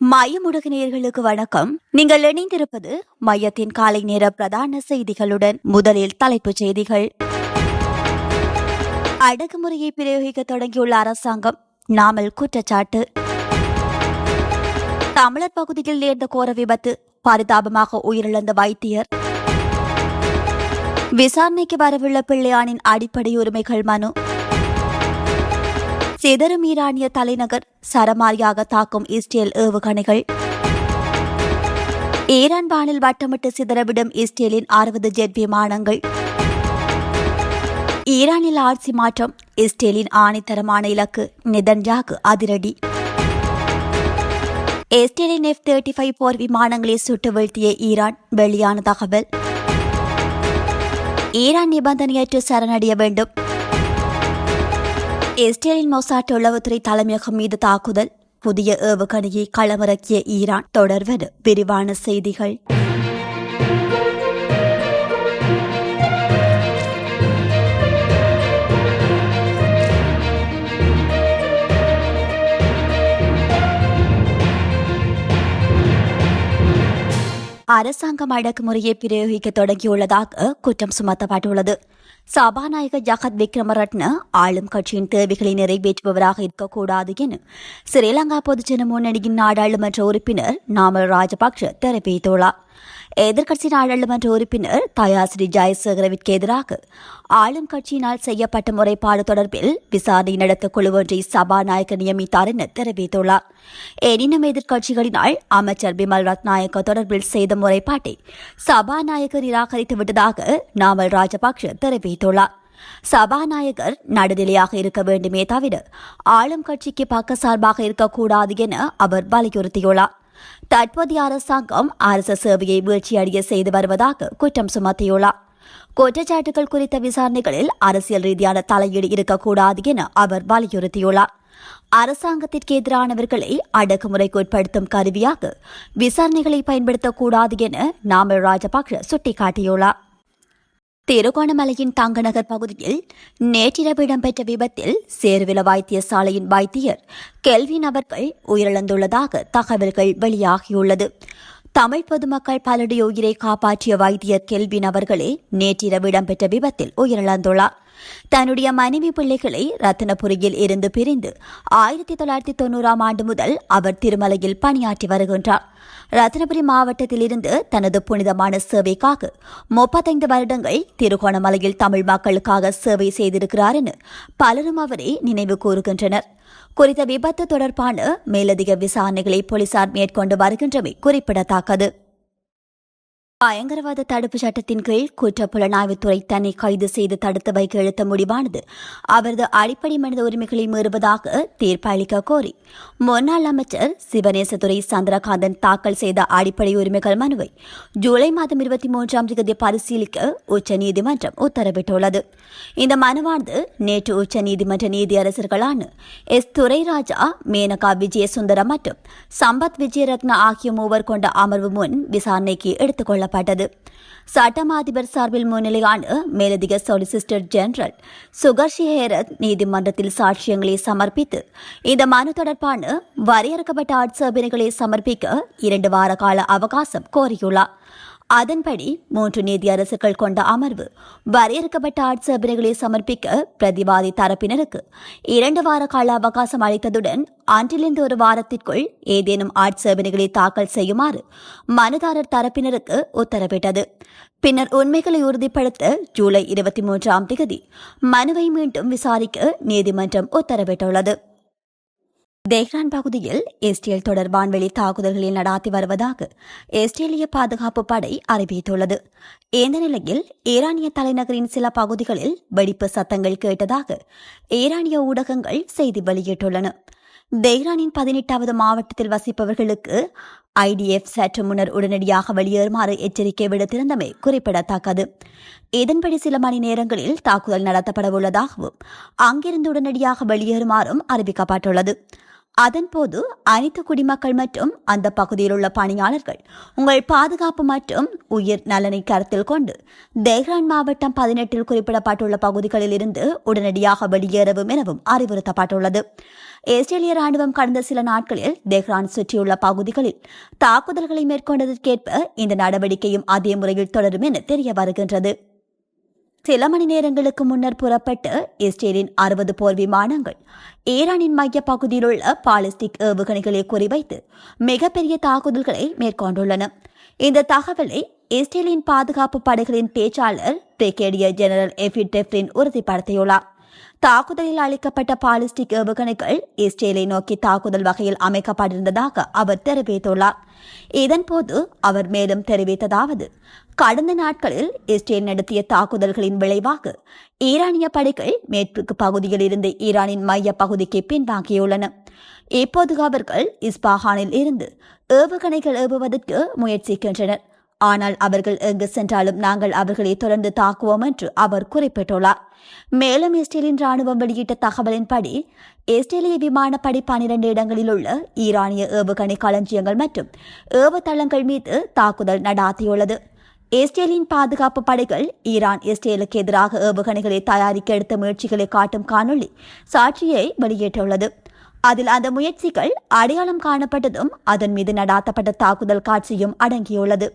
மையமுடகுநீர்களுக்கு வணக்கம். நீங்கள் இணைந்திருப்பது மையத்தின் காலை நேர பிரதான செய்திகளுடன் முதலில் தலைப்புச் செய்திகள். அடக்குமுறையை பிரயோகிக்க தொடங்கியுள்ள அரசாங்கம் நாமல் குற்றச்சாட்டு. தமிழர் பகுதியில் நேர்ந்த கோர விபத்து பரிதாபமாக உயிரிழந்த வைத்தியர். விசாரணைக்கு வரவுள்ள பிள்ளையானின் அடிப்படை உரிமைகள் மனு. சிதறும் ஈரானிய தலைநகர் சரமாரியாக தாக்கும் இஸ்ரேல் ஏவுகணைகள். ஈரான் வானில் வட்டமிட்டு சிதறவிடும் இஸ்ரேலின் அறுபது ஜெட் விமானங்கள். ஈரானில் ஆட்சி மாற்றம் இஸ்ரேலின் ஆணித்தரமான இலக்கு நிதன்ஜாக்கு அதிரடி. இஸ்ரேலின் எஃப் தேர்ட்டி ஃபைவ் போர் விமானங்களை சுட்டு வீழ்த்திய ஈரான் வெளியான தகவல். ஈரான் நிபந்தனையற்று சரணடைய வேண்டும். இஸ்ரேலின் மொசாட் உளவுத்துறை தலைமையகம் மீது தாக்குதல். புதிய ஏவுகணையை களமிறக்கிய ஈரான் தொடர்வது விரிவான செய்திகள். அரசாங்கம் அடக்குமுறையை பிரயோகிக்க தொடங்கியுள்ளதாக குற்றம் சுமத்தப்பட்டுள்ளது. சபாநாயகர் ஜகத் விக்ரமரட்ன ஆளும் கட்சியின் தேவைகளை நிறைவேற்றுபவராக இருக்கக்கூடாது என ஸ்ரீலங்கா பொதுஜன முன்னணியின் நாடாளுமன்ற உறுப்பினர் நாமல் ராஜபக்ஷ தெரிவித்துள்ளார். எதிர்க்கட்சி நாடாளுமன்ற உறுப்பினர் தயாசிரி ஜெயசேகரவிற்கு எதிராக ஆளும் கட்சியினால் செய்யப்பட்ட முறைப்பாடு தொடர்பில் விசாரணை நடத்த குழு ஒன்றை சபாநாயகர் நியமித்தார் என தெரிவித்துள்ளார். எனினும் எதிர்க்கட்சிகளினால் அமைச்சர் பிமல் ரத்நாயக்க தொடர்பில் செய்த முறைப்பாட்டை சபாநாயகர் நிராகரித்து விட்டதாக நாமல் ராஜபக்ஷ தெரிவித்துள்ளார். சபாநாயகர் நடுநிலையாக இருக்க வேண்டுமே தவிர ஆளும் கட்சிக்கு பக்கசார்பாக இருக்கக்கூடாது என அவர் வலியுறுத்தியுள்ளார். தற்போதைய அரசாங்கம் அரச சேவையை வீழ்ச்சியடைய செய்து வருவதாக குற்றம் சுமத்தியுள்ளார். குற்றச்சாட்டுகள் குறித்த விசாரணைகளில் அரசியல் ரீதியான தலையீடு இருக்கக்கூடாது என அவர் வலியுறுத்தியுள்ளார். அரசாங்கத்திற்கு எதிரானவர்களை அடக்குமுறைக்கு உட்படுத்தும் கருவியாக விசாரணைகளை பயன்படுத்தக்கூடாது என நாமல் ராஜபக்ஷ சுட்டிக்காட்டியுள்ளார். திருகோணமலையின் தங்கநகர் பகுதியில் நேற்றிரவு இடம்பெற்ற விபத்தில் சேர்வில வைத்தியசாலையின் வைத்தியர் கெல்வின் அவர்கள் உயிரிழந்துள்ளதாக தகவல்கள் வெளியாகியுள்ளது. தமிழ் பொதுமக்கள் பலருடைய உயிரை காப்பாற்றிய வைத்தியர் கெல்வின் அவர்களே நேற்றிரவு இடம்பெற்ற விபத்தில் உயிரிழந்துள்ளார். தன்னுடைய மனைவி பிள்ளைகளை ரத்தினபுரியில் இருந்து பிரிந்து ஆயிரத்தி தொள்ளாயிரத்தி தொண்ணூறாம் ஆண்டு முதல் அவர் திருமலையில் பணியாற்றி வருகின்றார். ரத்தினபுரி மாவட்டத்திலிருந்து தனது புனிதமான சேவைக்காக முப்பத்தைந்து வருடங்கள் திருகோணமலையில் தமிழ் மக்களுக்காக சேவை செய்திருக்கிறார் என பலரும் அவரை நினைவு கூறுகின்றனர். குறித்த விபத்து தொடர்பான மேலதிக விசாரணைகளை போலீசார் மேற்கொண்டு வருகின்றமை குறிப்பிடத்தக்கது. பயங்கரவாத தடுப்பு சட்டத்தின் கீழ் குற்ற புலனாய்வுத்துறை தன்னை கைது செய்து தடுத்து வைக்க எழுத்த முடிவானது. அவரது அடிப்படை மனித உரிமைகளை மீறுவதாக தீர்ப்பளிக்க கோரி முன்னாள் அமைச்சர் சிவநேசதுரை சந்திரகாந்தன் தாக்கல் செய்த அடிப்படை உரிமைகள் மனுவை ஜூலை மாதம் இருபத்தி மூன்றாம் தேதி பரிசீலிக்க உச்சநீதிமன்றம் உத்தரவிட்டுள்ளது. இந்த மனுவானது நேற்று உச்சநீதிமன்ற நீதியரசர்களான எஸ். துரைராஜா மேனகா விஜயசுந்தரம் மற்றும் சம்பத் விஜயரத்ன ஆகிய மூவர் கொண்ட அமர்வு முன் விசாரணைக்கு எடுத்துக்கொள்ள கொள்ளப்பட்டது சட்டம் அதிபர் சார்பில் முன்னிலையான மேலதிக சொலிசிஸ்டர் ஜெனரல் சுகர்ஷி ஹேரத் நீதிமன்றத்தில் சாட்சியங்களை சமர்ப்பித்து இந்த மனு தொடர்பான வரையறுக்கப்பட்ட ஆட்சேபனைகளை சமர்ப்பிக்க இரண்டு வார கால அவகாசம் கோரியுள்ளார். அதன்படி மூன்று நீதியரசுகள் கொண்ட அமர்வு வரையறுக்கப்பட்ட ஆட்சேபனைகளை சமர்ப்பிக்க பிரதிவாதி தரப்பினருக்கு இரண்டு வார கால அவகாசம் அளித்ததுடன் அன்றிலிருந்து ஒரு வாரத்திற்குள் ஏதேனும் ஆட்சேபனைகளை தாக்கல் செய்யுமாறு மனுதாரர் தரப்பினருக்கு உத்தரவிட்டது. பின்னர் உண்மைகளை உறுதிப்படுத்த ஜூலை இருபத்தி மூன்றாம் தேதி மனுவை மீண்டும் விசாரிக்க நீதிமன்றம் உத்தரவிட்டுள்ளது. தெஹ்ரான் பகுதியில் இஸ்ரேல் தொடர் வான்வெளி தாக்குதல்களை நடாத்தி வருவதாக இஸ்ரேலிய பாதுகாப்பு படை அறிவித்துள்ளது. இந்த நிலையில் ஈரானிய தலைநகரின் சில பகுதிகளில் வெடிப்பு சத்தங்கள் கேட்டதாக ஈரானிய ஊடகங்கள் செய்தி வெளியிட்டுள்ளன. தெஹ்ரானின் பதினெட்டாவது மாவட்டத்தில் வசிப்பவர்களுக்கு ஐடிஎஃப் சற்று முன்னர் உடனடியாக வெளியேறுமாறு எச்சரிக்கை விடுத்திருந்தமை குறிப்பிடத்தக்கது. இதன்படி சில மணி நேரங்களில் தாக்குதல் நடத்தப்பட உள்ளதாகவும் அங்கிருந்து உடனடியாக வெளியேறுமாறும் அறிவிக்கப்பட்டுள்ளது. அதன்போது அனைத்து குடிமக்கள் மற்றும் அந்த பகுதியில் உள்ள பணியாளர்கள் உங்கள் பாதுகாப்பு மற்றும் உயிர் நலனை கருத்தில் கொண்டு தெஹ்ரான் மாவட்டம் பதினெட்டில் குறிப்பிடப்பட்டுள்ள பகுதிகளில் இருந்து உடனடியாக வெளியேறவும் எனவும் அறிவுறுத்தப்பட்டுள்ளது. இஸ்ரேலிய ராணுவம் கடந்த சில நாட்களில் தெஹ்ரான் சுற்றியுள்ள பகுதிகளில் தாக்குதல்களை மேற்கொண்டதற்கேற்ப இந்த நடவடிக்கையும் அதே முறையில் தொடரும் என தெரிய வருகின்றது. சில மணி நேரங்களுக்கு முன்னர் புறப்பட்டு இஸ்ரேலின் அறுபது போர் விமானங்கள் ஈரானின் மைய பகுதியில் உள்ள பாலிஸ்டிக் ஏவுகணைகளை குறிவைத்து மிகப்பெரிய தாக்குதல்களை மேற்கொண்டுள்ளன. இந்த தகவலை இஸ்ரேலின் பாதுகாப்பு படைகளின் பேச்சாளர் பிரிகேடியர் ஜெனரல் எஃபி டெஃப்ரின் உறுதிப்படுத்தியுள்ளார். தாக்குதலில் அளிக்கப்பட்ட பாலிஸ்டிக் ஏவுகணைகள் இஸ்ரேலை நோக்கி தாக்குதல் வகையில் அமைக்கப்பட்டிருந்ததாக அவர் தெரிவித்துள்ளார். இதன்போது அவர் மேலும் தெரிவித்ததாவது கடந்த நாட்களில் இஸ்ரேல் நடத்திய தாக்குதல்களின் விளைவாக ஈரானிய படைகள் மேற்கு பகுதியில் இருந்து ஈரானின் மைய பகுதிக்கு பின்வாங்கியுள்ளன. இப்போது அவர்கள் இஸ்பாஹானில் இருந்து ஏவுகணைகள் ஏவுவதற்கு முயற்சிக்கின்றனர். ஆனால் அவர்கள் எங்கு சென்றாலும் நாங்கள் அவர்களை தொடர்ந்து தாக்குவோம் என்று அவர் குறிப்பிட்டுள்ளார். மேலும் இஸ்ரேலின் ராணுவம் வெளியிட்ட தகவலின்படி இஸ்ரேலிய விமானப்படை பனிரண்டு இடங்களில் உள்ள ஈரானிய ஏவுகணை களஞ்சியங்கள் மற்றும் ஏவுதளங்கள் மீது தாக்குதல் நடாத்தியுள்ளது. இஸ்ரேலின் பாதுகாப்பு படைகள் ஈரான் இஸ்ரேலுக்கு எதிராக ஏவுகணைகளை தயாரிக்க எடுத்த முயற்சிகளை காட்டும் காணொளி சாட்சியை வெளியிட்டுள்ளது. அதில் அந்த முயற்சிகள் அடையாளம் காணப்பட்டதும் அதன் மீது நடாத்தப்பட்ட தாக்குதல் காட்சியும் அடங்கியுள்ளது.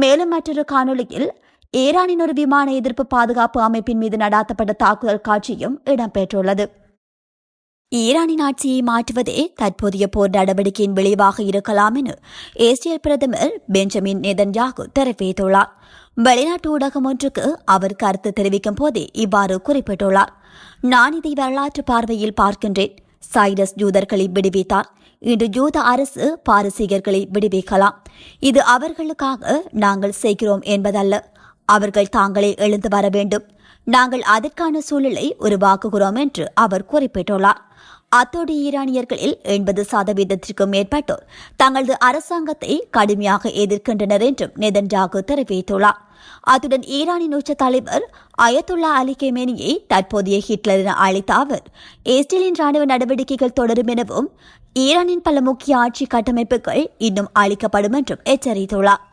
மேலும் மற்றொரு காணொலியில் ஈரானின் ஒரு விமான எதிர்ப்பு பாதுகாப்பு அமைப்பின் மீது நடாத்தப்பட்ட தாக்குதல் காட்சியும் இடம்பெற்றுள்ளது. ஈரானின் ஆட்சியை மாற்றுவதே தற்போதைய போர் நடவடிக்கையின் விளைவாக இருக்கலாம் என இஸ்ரேல் பிரதமர் பெஞ்சமின் நெதன்யாகு தெரிவித்துள்ளார். வெளிநாட்டு ஊடகம் ஒன்றுக்கு அவர் கருத்து தெரிவிக்கும் போதே இவ்வாறு குறிப்பிட்டுள்ளார். நான் இதை வரலாற்று பார்வையில் பார்க்கின்றேன். சைரஸ் ஜூதர்களை விடுவித்தார். இன்று ஜூத அரசு பாரசீகர்களை விடுவிக்கலாம். இது அவர்களுக்காக நாங்கள் செய்கிறோம் என்பதல்ல. அவர்கள் தாங்களே எழுந்து வர வேண்டும். நாங்கள் அதற்கான சூழலை உருவாக்குகிறோம் என்று அவர் குறிப்பிட்டுள்ளார். அத்தோடு ஈரானியர்களில் எண்பது சதவீதத்திற்கும் மேற்பட்டோர் தங்களது அரசாங்கத்தை கடுமையாக எதிர்க்கின்றனர் என்றும் நெதன்ஜாகு தெரிவித்துள்ளார். அத்துடன் ஈரானின் உச்ச தலைவர் அயத்துல்லா அலி கெமேனியை தற்போதைய ஹிட்லர் என அழைத்த அவர் இஸ்ரேலின் ராணுவ நடவடிக்கைகள் தொடரும் எனவும் ஈரானின் பல முக்கிய ஆட்சி கட்டமைப்புகள் இன்னும் அளிக்கப்படும் என்றும் எச்சரித்துள்ளார்.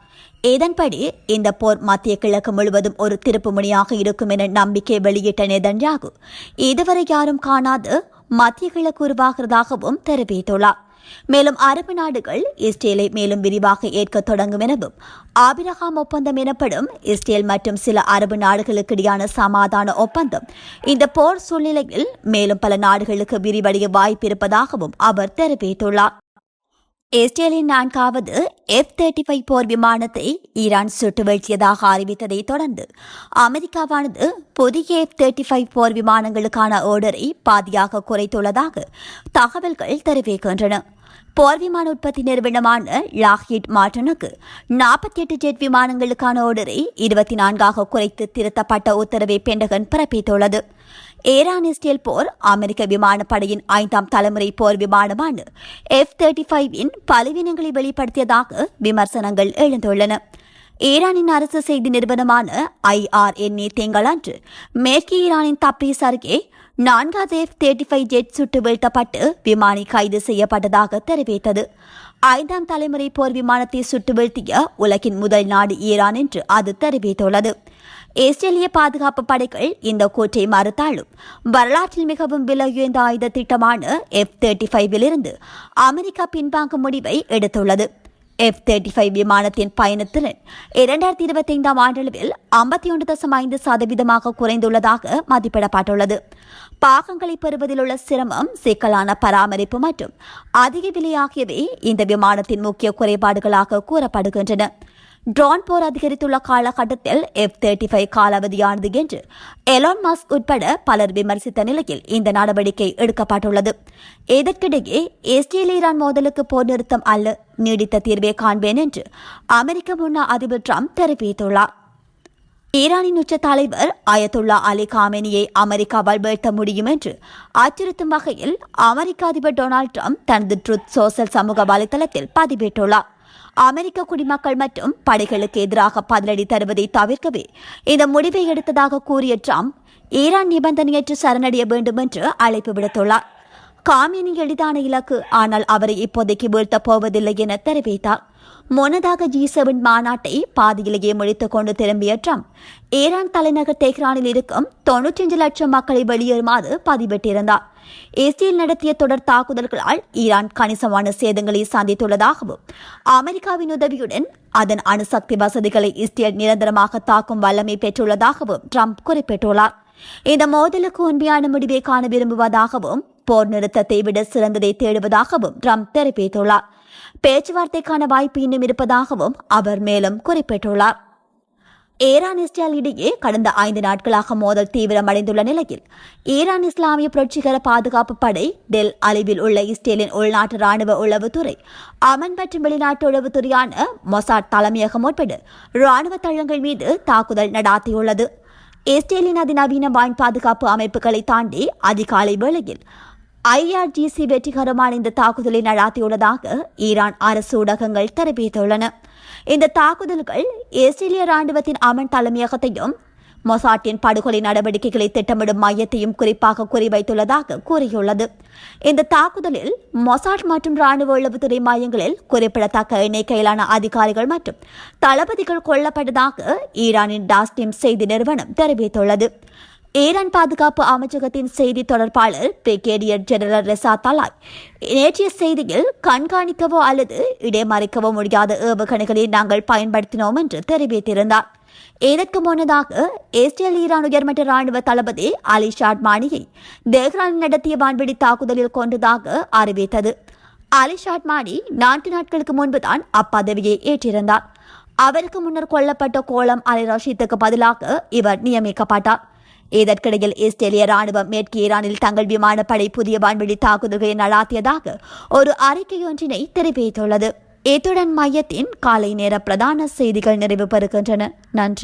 இதன்படி இந்த போர் மத்திய கிழக்கு முழுவதும் ஒரு திருப்பு முனையாக இருக்கும் என நம்பிக்கை வெளியிட்ட நெதன்யாகு இதுவரை யாரும் காணாது மத்திய கிழக்கு உருவாகிறதாகவும் தெரிவித்துள்ளார். மேலும் அரபு நாடுகள் இஸ்ரேலை மேலும் விரிவாக ஏற்க தொடங்கும் எனவும் ஆபிரகாம் ஒப்பந்தம் எனப்படும் இஸ்ரேல் மற்றும் சில அரபு நாடுகளுக்கிடையான சமாதான ஒப்பந்தம் இந்த போர் சூழ்நிலையில் மேலும் பல நாடுகளுக்கு விரிவடைய வாய்ப்பிருப்பதாகவும் அவர் தெரிவித்துள்ளார். இஸ்ரேலின் நான்காவது எஃப் தேர்ட்டி ஃபைவ் போர் விமானத்தை ஈரான் சுட்டு வீழ்த்தியதாக அறிவித்ததை தொடர்ந்து அமெரிக்காவானது புதிய எஃப் தேர்ட்டி ஃபைவ் போர் விமானங்களுக்கான ஆர்டரை பாதியாக குறைத்துள்ளதாக தகவல்கள் தெரிவிக்கின்றன. போர் விமான உற்பத்தி நிறுவனமான லாக்ஹீட் மார்டனுக்கு நாற்பத்தி எட்டு ஜெட் விமானங்களுக்கான ஆர்டரை இருபத்தி நான்காக குறைத்து திருத்தப்பட்ட உத்தரவை பெண்டகன் பிறப்பித்துள்ளது. ஈரான் இஸ்ரேல் போர் அமெரிக்க விமானப்படையின் ஐந்தாம் தலைமுறை போர் விமானமான எஃப் தேர்ட்டி ஃபைவின் பலவீனங்களை வெளிப்படுத்தியதாக விமர்சனங்கள் எழுந்துள்ளன. ஈரானின் அரசு செய்தி நிறுவனமான ஐஆர்என்ஏ திங்களன்று மேற்கு ஈரானின் தப்ரீஸ் அருகே நான்காவது எஃப் தேர்ட்டி ஃபைவ் ஜெட் சுட்டு வீழ்த்தப்பட்டு விமானி கைது செய்யப்பட்டதாக தெரிவித்தது. ஐந்தாம் தலைமுறை போர் விமானத்தை சுட்டு வீழ்த்திய உலகின் முதல் நாடு ஈரான் என்று அது தெரிவித்துள்ளது. இஸ்ரேலிய பாதுகாப்பு படைகள் இந்த கூற்றை மறுத்தாலும் வரலாற்றில் மிகவும் விலை உயர்ந்த ஆயுத திட்டமான எஃப் தேர்ட்டி ஃபைவிலிருந்து அமெரிக்கா பின்வாங்கும் முடிவை எடுத்துள்ளது. எஃப் தேர்ட்டி ஃபைவ் விமானத்தின் பயணத்திறன் இரண்டாயிரத்தி இருபத்தி ஐந்தாம் ஆண்டளவில் ஐம்பத்தி ஒன்று தசம் ஐந்து சதவீதமாக குறைந்துள்ளதாக மதிப்பிடப்பட்டுள்ளது. பாகங்களை பெறுவதில் உள்ள சிரமம் சிக்கலான பராமரிப்பு மற்றும் அதிக விலை ஆகியவை இந்த விமானத்தின் முக்கிய குறைபாடுகளாக கூறப்படுகின்றன. ட்ரோன் போர் அதிகரித்துள்ள காலகட்டத்தில் எஃப் தேர்ட்டி ஃபைவ் காலாவதியானது என்று எலான் மாஸ்க் உட்பட பலர் விமர்சித்த நிலையில் இந்த நடவடிக்கை எடுக்கப்பட்டுள்ளது. இதற்கிடையே இஸ்ரேல் ஈரான் மோதலுக்கு போர் நிறுத்தம் அல்ல நீடித்த தீர்வை காண்பேன் என்று அமெரிக்க முன்னாள் அதிபர் ட்ரம்ப் தெரிவித்துள்ளார். ஈரானின் உச்ச தலைவர் அயத்துல்லா அலி காமெனியை அமெரிக்காவால் வீழ்த்த முடியும் என்று அச்சுறுத்தும் வகையில் அமெரிக்க அதிபர் டொனால்டு ட்ரம்ப் தனது ட்ருத் சோசல் சமூக வலைதளத்தில் பதிவிட்டுள்ளார். அமெரிக்க குடிமக்கள் மற்றும் படைகளுக்கு எதிராக பதிலடி தருவதை தவிர்க்கவே இந்த முடிவை எடுத்ததாக கூறிய ட்ரம்ப் ஈரான் நிபந்தனையற்று சரணடைய வேண்டும் என்று அழைப்பு விடுத்துள்ளார். காமினி எளிதான இலக்கு ஆனால் அவரை இப்போதைக்கு வீழ்த்தப் போவதில்லை என தெரிவித்தார். முன்னதாக ஜி செவன் மாநாட்டை பாதியிலேயே முடித்துக் கொண்டு திரும்பிய ட்ரம்ப் ஈரான் தலைநகர் தெஹ்ரானில் இருக்கும் தொன்னூற்றி லட்சம் மக்களை வெளியேறுமாறு பதிவிட்டிருந்தார். இஸ்ரேல் நடத்திய தொடர் தாக்குதல்களால் ஈரான் கணிசமான சேதங்களை சந்தித்துள்ளதாகவும் அமெரிக்காவின் உதவியுடன் அதன் அணுசக்தி வசதிகளை இஸ்ரேல் நிரந்தரமாக தாக்கும் வல்லமை பெற்றுள்ளதாகவும் ட்ரம்ப் குறிப்பிட்டுள்ளார். இந்த மோதலுக்கு உண்மையான முடிவை காண விரும்புவதாகவும் போர் நிறுத்தத்தை விட சிறந்ததை தேடுவதாகவும் ட்ரம்ப் தெரிவித்துள்ளார். பேச்சுவார்த்தைக்கான வாய்ப்பு இன்னும் இருப்பதாகவும் அவர் மேலும் குறிப்பிட்டுள்ளார். ஈரான் இஸ்ரேல் இடையே கடந்த ஐந்து நாட்களாக மோதல் தீவிரமடைந்துள்ள நிலையில் ஈரான் இஸ்லாமிய புரட்சிகர பாதுகாப்பு படை டெல் அலிவில் உள்ள இஸ்ரேலின் உள்நாட்டு ராணுவ உளவுத்துறை அமன் மற்றும் வெளிநாட்டு உளவுத்துறையான மொசாட் தலைமையகம் உட்பட ராணுவ தளங்கள் மீது தாக்குதல் நடாத்தியுள்ளது. இஸ்ரேலின் அதிநவீன வான் பாதுகாப்பு அமைப்புகளை தாண்டி அதிகாலை வேளையில் ஐஆர்ஜிசி வெற்றிகரமான இந்த தாக்குதலை நடாத்தியுள்ளதாக ஈரான் அரசு ஊடகங்கள் தெரிவித்துள்ளன. இந்த தாக்குதல்கள் இஸ்ரேலிய ராணுவத்தின் அமன் தலைமையகத்தையும் மொசாட்டின் படுகொலை நடவடிக்கைகளை திட்டமிடும் மையத்தையும் குறிப்பாக குறிவைத்துள்ளதாக கூறியுள்ளது. இந்த தாக்குதலில் மொசாட் மற்றும் ராணுவ உளவுத்துறை மையங்களில் குறிப்பிடத்தக்க எண்ணிக்கையிலான அதிகாரிகள் மற்றும் தளபதிகள் கொல்லப்பட்டதாக ஈரானின் டாஸ்டிம் செய்தி நிறுவனம் தெரிவித்துள்ளது. ஈரான் பாதுகாப்பு அமைச்சகத்தின் செய்தி தொடர்பாளர் பிரிகேடியர் ஜெனரல் ரெசா தலாய். நேற்றைய செய்தியில் கண்காணிக்கவோ அல்லது இடைமறைக்கவோ முடியாத ஏவுகணைகளை நாங்கள் பயன்படுத்தினோம் என்று தெரிவித்திருந்தார். இதற்கு முன்னதாக இஸ்ரேல் ஈரான் உயர்மட்ட ராணுவ தளபதி அலி ஷாட்மானியை தெஹ்ரான் நடத்திய வான்வெடி தாக்குதலில் கொண்டதாக அறிவித்தது. அலி ஷாட்மானி நான்கு நாட்களுக்கு முன்புதான் அப்பதவியை ஏற்றிருந்தார். அவருக்கு முன்னர் கொல்லப்பட்ட கோலம் அலி ரஷீத்துக்கு பதிலாக இவர் நியமிக்கப்பட்டார். இதற்கிடையில் இஸ்ரேலிய ராணுவம் மேற்கு ஈரானில் தங்கள் விமானப்படை புதிய வான்வெளி தாக்குதல்களை நடாத்தியதாக ஒரு அறிக்கையொன்றினை தெரிவித்துள்ளது. இத்துடன் மையத்தின் காலை நேர பிரதான செய்திகள் நிறைவு பெறுகின்றன. நன்றி.